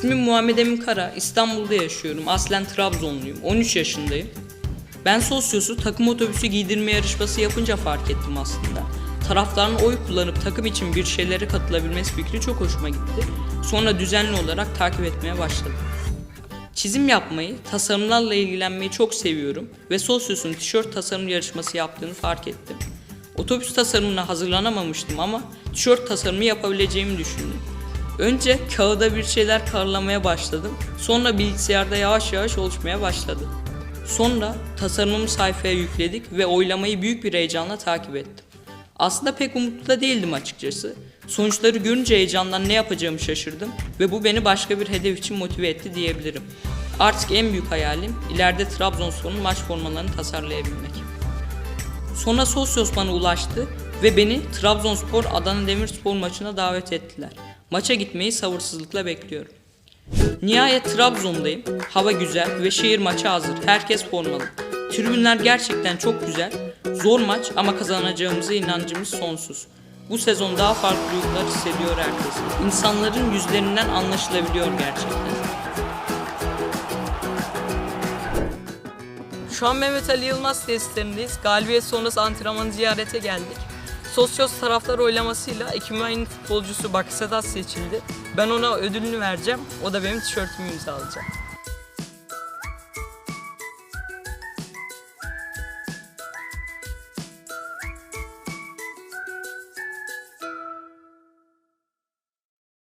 İsmim Muhammed Emin Kara. İstanbul'da yaşıyorum. Aslen Trabzonluyum. 13 yaşındayım. Ben sosyosu takım otobüsü giydirme yarışması yapınca fark ettim aslında. Taraftarın oy kullanıp takım için bir şeylere katılabilmesi fikri çok hoşuma gitti. Sonra düzenli olarak takip etmeye başladım. Çizim yapmayı, tasarımlarla ilgilenmeyi çok seviyorum ve Sosyos'un tişört tasarım yarışması yaptığını fark ettim. Otobüs tasarımına hazırlanamamıştım ama tişört tasarımı yapabileceğimi düşündüm. Önce kağıda bir şeyler karlamaya başladım. Sonra bilgisayarda yavaş yavaş oluşmaya başladı. Sonra tasarımımı sayfaya yükledik ve oylamayı büyük bir heyecanla takip ettim. Aslında pek umutlu da değildim açıkçası. Sonuçları görünce heyecandan ne yapacağımı şaşırdım ve bu beni başka bir hedef için motive etti diyebilirim. Artık en büyük hayalim ileride Trabzonspor'un maç formalarını tasarlayabilmek. Sonra Sosyos bana ulaştı ve beni Trabzonspor Adana Demirspor maçına davet ettiler. Maça gitmeyi sabırsızlıkla bekliyorum. Nihayet Trabzon'dayım. Hava güzel ve şehir maça hazır. Herkes formalı. Tribünler gerçekten çok güzel. Zor maç ama kazanacağımıza inancımız sonsuz. Bu sezon daha farklı duygular hissediyor herkes. İnsanların yüzlerinden anlaşılabiliyor gerçekten. Şu an Mehmet Ali Yılmaz testlerindeyiz. Galibiyet sonrası antrenmanı ziyarete geldik. Sosyos taraftar oylamasıyla iyi futbolcusu Bakasetas seçildi. Ben ona ödülünü vereceğim. O da benim tişörtümü imzalayacak.